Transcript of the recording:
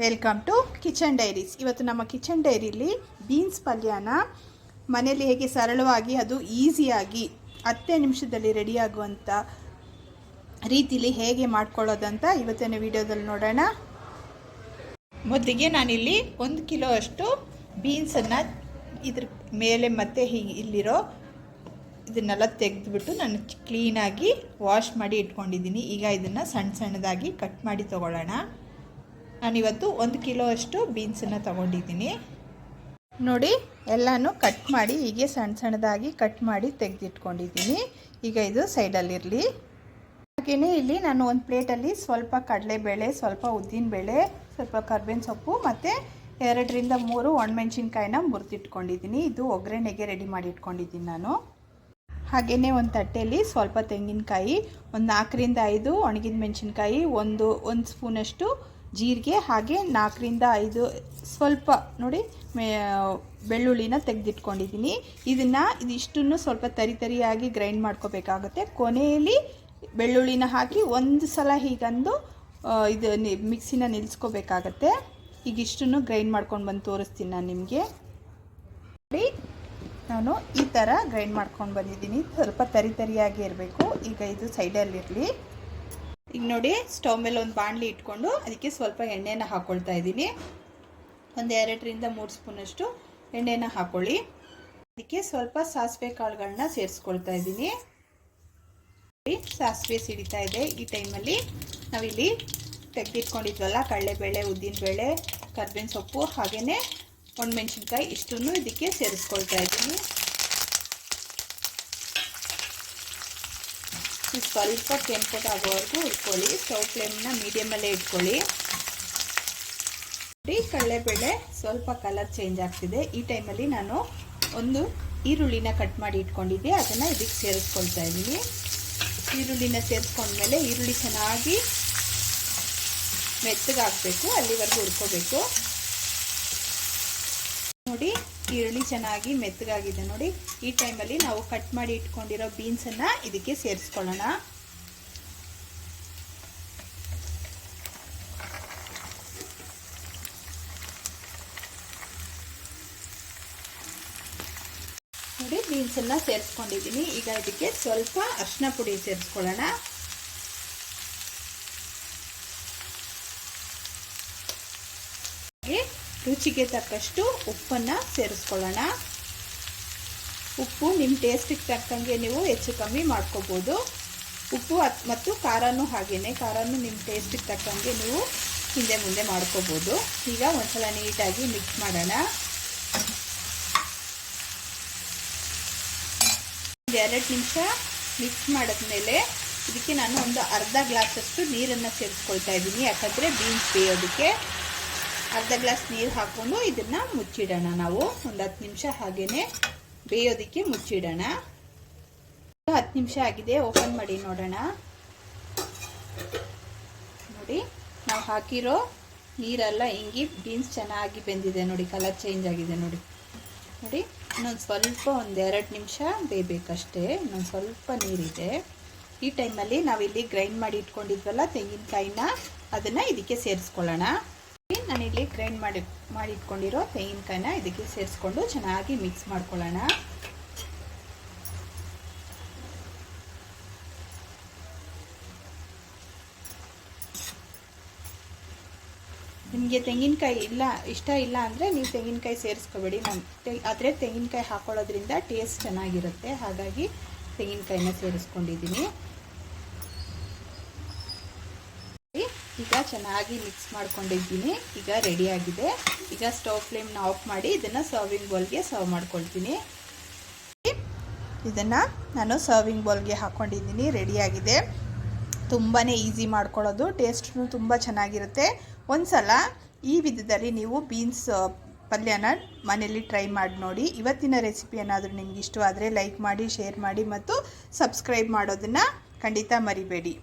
Welcome to kitchen diaries ಇವತ್ತು ನಮ್ಮ kitchen ಡೈರಿಲಿ beans ಪಲ್ಯನ ಮನೆಯಲ್ಲಿ ಹೇಗೆ ಸರಳವಾಗಿ ಅದು ಈಸಿಯಾಗಿ ಹತ್ತೇ ನಿಮಿಷದಲ್ಲಿ ರೆಡಿಯಾಗುವಂಥ ರೀತಿಲಿ ಹೇಗೆ ಮಾಡ್ಕೊಳ್ಳೋದಂತ ಇವತ್ತಿನ ವಿಡಿಯೋದಲ್ಲಿ ನೋಡೋಣ. ಮೊದಲಿಗೆ ನಾನಿಲ್ಲಿ ಒಂದು ಕಿಲೋ ಅಷ್ಟು ಬೀನ್ಸನ್ನು ಇದ್ರ ಮೇಲೆ ಮತ್ತೆ ಹೀಗೆ ಇಲ್ಲಿರೋ ಇದನ್ನೆಲ್ಲ ತೆಗೆದುಬಿಟ್ಟು ನಾನು ಕ್ಲೀನಾಗಿ ವಾಶ್ ಮಾಡಿ ಇಟ್ಕೊಂಡಿದ್ದೀನಿ. ಈಗ ಇದನ್ನು ಸಣ್ಣ ಸಣ್ಣದಾಗಿ ಕಟ್ ಮಾಡಿ ತೊಗೊಳ್ಳೋಣ. ನಾನಿವತ್ತು ಒಂದು ಕಿಲೋ ಅಷ್ಟು ಬೀನ್ಸನ್ನು ತೊಗೊಂಡಿದ್ದೀನಿ. ನೋಡಿ, ಎಲ್ಲನೂ ಕಟ್ ಮಾಡಿ ಹೀಗೆ ಸಣ್ಣ ಸಣ್ಣದಾಗಿ ಕಟ್ ಮಾಡಿ ತೆಗೆದಿಟ್ಕೊಂಡಿದ್ದೀನಿ. ಈಗ ಇದು ಸೈಡಲ್ಲಿರಲಿ. ಹಾಗೆಯೇ ಇಲ್ಲಿ ನಾನು ಒಂದು ಪ್ಲೇಟಲ್ಲಿ ಸ್ವಲ್ಪ ಕಡಲೆಬೇಳೆ, ಸ್ವಲ್ಪ ಉದ್ದಿನಬೇಳೆ, ಸ್ವಲ್ಪ ಕರ್ಬೇವಿನ ಸೊಪ್ಪು ಮತ್ತು ಎರಡರಿಂದ ಮೂರು ಒಣಮೆಣ್ಸಿನ್ಕಾಯಿನ ಮುರಿದಿಟ್ಕೊಂಡಿದ್ದೀನಿ. ಇದು ಒಗ್ಗರಣೆಗೆ ರೆಡಿ ಮಾಡಿ ಇಟ್ಕೊಂಡಿದ್ದೀನಿ ನಾನು. ಹಾಗೆಯೇ ಒಂದು ತಟ್ಟೆಯಲ್ಲಿ ಸ್ವಲ್ಪ ತೆಂಗಿನಕಾಯಿ, ಒಂದು ನಾಲ್ಕರಿಂದ ಐದು ಒಣಗಿದ ಮೆಣಸಿನ್ಕಾಯಿ, ಒಂದು ಒಂದು ಸ್ಪೂನಷ್ಟು ಜೀರಿಗೆ ಹಾಗೆ ನಾಲ್ಕರಿಂದ ಐದು ಸ್ವಲ್ಪ ನೋಡಿ ಮೇ, ಬೆಳ್ಳುಳ್ಳಿನ ತೆಗೆದಿಟ್ಕೊಂಡಿದ್ದೀನಿ. ಇದನ್ನು ಇದಿಷ್ಟನ್ನು ಸ್ವಲ್ಪ ತರಿ ತರಿಯಾಗಿ ಗ್ರೈಂಡ್ ಮಾಡ್ಕೋಬೇಕಾಗುತ್ತೆ. ಕೊನೆಯಲ್ಲಿ ಬೆಳ್ಳುಳ್ಳಿನ ಹಾಕಿ ಒಂದು ಸಲ ಹೀಗಂದು ಇದು ಮಿಕ್ಸಿನ ನಿಲ್ಲಿಸ್ಕೋಬೇಕಾಗತ್ತೆ ಈಗ ಇಷ್ಟನ್ನು ಗ್ರೈಂಡ್ ಮಾಡ್ಕೊಂಡು ಬಂದು ತೋರಿಸ್ತೀನಿ ನಾನು ನಿಮಗೆ. ನೋಡಿ, ನಾನು ಈ ಥರ ಗ್ರೈಂಡ್ ಮಾಡ್ಕೊಂಡು ಬಂದಿದ್ದೀನಿ. ಸ್ವಲ್ಪ ತರಿ ತರಿಯಾಗಿ ಇರಬೇಕು. ಈಗ ಇದು ಸೈಡಲ್ಲಿರಲಿ. ಈಗ ನೋಡಿ ಸ್ಟವ್ ಮೇಲೆ ಒಂದು ಬಾಣಲಿ ಇಟ್ಕೊಂಡು ಅದಕ್ಕೆ ಸ್ವಲ್ಪ ಎಣ್ಣೆನ ಹಾಕ್ಕೊಳ್ತಾ ಇದ್ದೀನಿ. ಒಂದು ಎರಡರಿಂದ ಮೂರು ಸ್ಪೂನಷ್ಟು ಎಣ್ಣೆನ ಹಾಕ್ಕೊಳ್ಳಿ ಅದಕ್ಕೆ ಸ್ವಲ್ಪ ಸಾಸಿವೆ ಕಾಳುಗಳನ್ನ ಸೇರಿಸ್ಕೊಳ್ತಾ ಇದ್ದೀನಿ. ಸಾಸಿವೆ ಸಿಡಿತಾ ಇದೆ ಈ ಟೈಮಲ್ಲಿ. ನಾವಿಲ್ಲಿ ತೆಗೆದಿಟ್ಕೊಂಡಿದ್ವಲ್ಲ, ಕಡಲೆಬೇಳೆ, ಉದ್ದಿನಬೇಳೆ, ಕರ್ಬೇವಿನ ಸೊಪ್ಪು ಹಾಗೆಯೇ ಒಣಮೆಣ್ಸಿನ್ಕಾಯಿ ಇಷ್ಟನ್ನು ಇದಕ್ಕೆ ಸೇರಿಸ್ಕೊಳ್ತಾ ಇದ್ದೀನಿ. ಸ್ವಲ್ಪ ಕೆಂಪಗಾಗೋವರೆಗೂ ಇಟ್ಕೊಳ್ಳಿ ಸ್ಟವ್ ಫ್ಲೇಮ್ನ ಮೀಡಿಯಮಲ್ಲೇ ಇಟ್ಕೊಳ್ಳಿ. ಕಡಲೆಬೇಳೆ ಸ್ವಲ್ಪ ಕಲರ್ ಚೇಂಜ್ ಆಗ್ತಿದೆ. ಈ ಟೈಮಲ್ಲಿ ನಾನು ಒಂದು ಈರುಳ್ಳಿನ ಕಟ್ ಮಾಡಿ ಇಟ್ಕೊಂಡಿದ್ದೆ. ಅದನ್ನು ಇದಕ್ಕೆ ಸೇರಿಸ್ಕೊಳ್ತಾ ಇದ್ದೀನಿ. ಈರುಳ್ಳಿನ ಸೇರಿಸ್ಕೊಂಡ್ಮೇಲೆ ಈರುಳ್ಳಿ ಚೆನ್ನಾಗಿ ಮೆತ್ತಗಾಗಬೇಕು, ಅಲ್ಲಿವರೆಗೂ ಹುರ್ಕೋಬೇಕು. ನೋಡಿ ಈರುಳ್ಳಿ ಚೆನ್ನಾಗಿ ಮೆತ್ತಗಾಗಿದೆ ನೋಡಿ. ಈ ಟೈಮಲ್ಲಿ ನಾವು ಕಟ್ ಮಾಡಿ ಇಟ್ಕೊಂಡಿರೋ ಬೀನ್ಸನ್ನು ಇದಕ್ಕೆ ಸೇರಿಸ್ಕೊಳ್ಳೋಣ. ನೋಡಿ ಬೀನ್ಸನ್ನು ಸೇರಿಸ್ಕೊಂಡಿದ್ದೀನಿ. ಈಗ ಇದಕ್ಕೆ ಸ್ವಲ್ಪ ಅರಿಶಿನ ಪುಡಿ ಸೇರಿಸ್ಕೊಳ್ಳೋಣ. ರುಚಿಗೆ ತಕ್ಕಷ್ಟು ಉಪ್ಪನ್ನು ಸೇರಿಸ್ಕೊಳ್ಳೋಣ. ಉಪ್ಪು ನಿಮ್ಮ ಟೇಸ್ಟಿಗೆ ತಕ್ಕಂಗೆ ನೀವು ಹೆಚ್ಚು ಕಮ್ಮಿ ಮಾಡ್ಕೋಬೋದು. ಉಪ್ಪು ಮತ್ತು ಖಾರನೂ ಹಾಗೆಯೇ ಖಾರನೂ ನಿಮ್ಮ ಟೇಸ್ಟಿಗೆ ತಕ್ಕಂಗೆ ನೀವು ಹಿಂದೆ ಮುಂದೆ ಮಾಡ್ಕೋಬೋದು. ಈಗ ಒಂದ್ಸಲ ನೀಟಾಗಿ ಮಿಕ್ಸ್ ಮಾಡೋಣ. ಎರಡು ನಿಮಿಷ ಮಿಕ್ಸ್ ಮಾಡಿದ್ಮೇಲೆ ಇದಕ್ಕೆ ನಾನು ಒಂದು ಅರ್ಧ ಗ್ಲಾಸಷ್ಟು ನೀರನ್ನು ಸೇರಿಸ್ಕೊಳ್ತಾ ಇದ್ದೀನಿ. ಯಾಕಂದರೆ ಬೀನ್ಸ್ ಬೇಯೋದಕ್ಕೆ. ಅರ್ಧ ಗ್ಲಾಸ್ ನೀರು ಹಾಕ್ಕೊಂಡು ಇದನ್ನು ಮುಚ್ಚಿಡೋಣ ನಾವು. ಒಂದು ಹತ್ತು ನಿಮಿಷ ಹಾಗೇ ಬೇಯೋದಕ್ಕೆ ಮುಚ್ಚಿಡೋಣ. ಹತ್ತು ನಿಮಿಷ ಆಗಿದೆ, ಓಪನ್ ಮಾಡಿ ನೋಡೋಣ. ನೋಡಿ, ನಾವು ಹಾಕಿರೋ ನೀರೆಲ್ಲ ಹಿಂಗಿ ಬೀನ್ಸ್ ಚೆನ್ನಾಗಿ ಬೆಂದಿದೆ ನೋಡಿ, ಕಲರ್ ಚೇಂಜ್ ಆಗಿದೆ ನೋಡಿ. ನೋಡಿ, ಇನ್ನೊಂದು ಸ್ವಲ್ಪ ಒಂದು ಎರಡು ನಿಮಿಷ ಬೇಯಬೇಕಷ್ಟೇ, ಇನ್ನೊಂದು ಸ್ವಲ್ಪ ನೀರಿದೆ. ಈ ಟೈಮಲ್ಲಿ ನಾವಿಲ್ಲಿ ಗ್ರೈಂಡ್ ಮಾಡಿ ಇಟ್ಕೊಂಡಿದ್ವಲ್ಲ ತೆಂಗಿನಕಾಯಿನ, ಅದನ್ನು ಇದಕ್ಕೆ ಸೇರಿಸ್ಕೊಳ್ಳೋಣ. ನಾನಿಲ್ಲಿ ಗ್ರೈಂಡ್ ಮಾಡಿ, ಮಾಡಿಟ್ಕೊಂಡಿರೋ ತೆಂಗಿನಕಾಯಿನ ಇದಕ್ಕೆ ಸೇರಿಸ್ಕೊಂಡು ಚೆನ್ನಾಗಿ ಮಿಕ್ಸ್ ಮಾಡ್ಕೊಳ್ಳೋಣ. ನಿಮಗೆ ತೆಂಗಿನಕಾಯಿ ಇಲ್ಲ, ಇಷ್ಟ ಇಲ್ಲ ಅಂದರೆ ನೀವು ತೆಂಗಿನಕಾಯಿ ಸೇರಿಸ್ಕೋಬೇಡಿ. ನಾನು ಆದರೆ ತೆಂಗಿನಕಾಯಿ ಹಾಕೊಳ್ಳೋದ್ರಿಂದ ಟೇಸ್ಟ್ ಚೆನ್ನಾಗಿರುತ್ತೆ. ಹಾಗಾಗಿ ತೆಂಗಿನಕಾಯಿನ ಸೇರಿಸ್ಕೊಂಡಿದ್ದೀನಿ. ಈಗ ಚೆನ್ನಾಗಿ ಮಿಕ್ಸ್ ಮಾಡ್ಕೊಂಡಿದ್ದೀನಿ. ಈಗ ರೆಡಿಯಾಗಿದೆ ಈಗ ಸ್ಟವ್ ಫ್ಲೇಮ್ನ ಆಫ್ ಮಾಡಿ ಇದನ್ನು ಸರ್ವಿಂಗ್ ಬೌಲ್ಗೆ ಸರ್ವ್ ಮಾಡ್ಕೊಳ್ತೀನಿ. ಇದನ್ನು ನಾನು ಸರ್ವಿಂಗ್ ಬೌಲ್ಗೆ ಹಾಕ್ಕೊಂಡಿದ್ದೀನಿ ರೆಡಿಯಾಗಿದೆ ತುಂಬಾ ಈಸಿ ಮಾಡ್ಕೊಳ್ಳೋದು. ಟೇಸ್ಟ್ನು ತುಂಬ ಚೆನ್ನಾಗಿರುತ್ತೆ. ಒಂದು ಸಲ ಈ ವಿಧದಲ್ಲಿ ನೀವು ಬೀನ್ಸ್ ಪಲ್ಯನ ಮನೆಯಲ್ಲಿ ಟ್ರೈ ಮಾಡಿ ನೋಡಿ. ಇವತ್ತಿನ ರೆಸಿಪಿ ಏನಾದರೂ ನಿಮ್ಗೆ ಇಷ್ಟವಾದರೆ ಲೈಕ್ ಮಾಡಿ ಶೇರ್ ಮಾಡಿ ಮತ್ತು ಸಬ್ಸ್ಕ್ರೈಬ್ ಮಾಡೋದನ್ನು ಖಂಡಿತ ಮರಿಬೇಡಿ.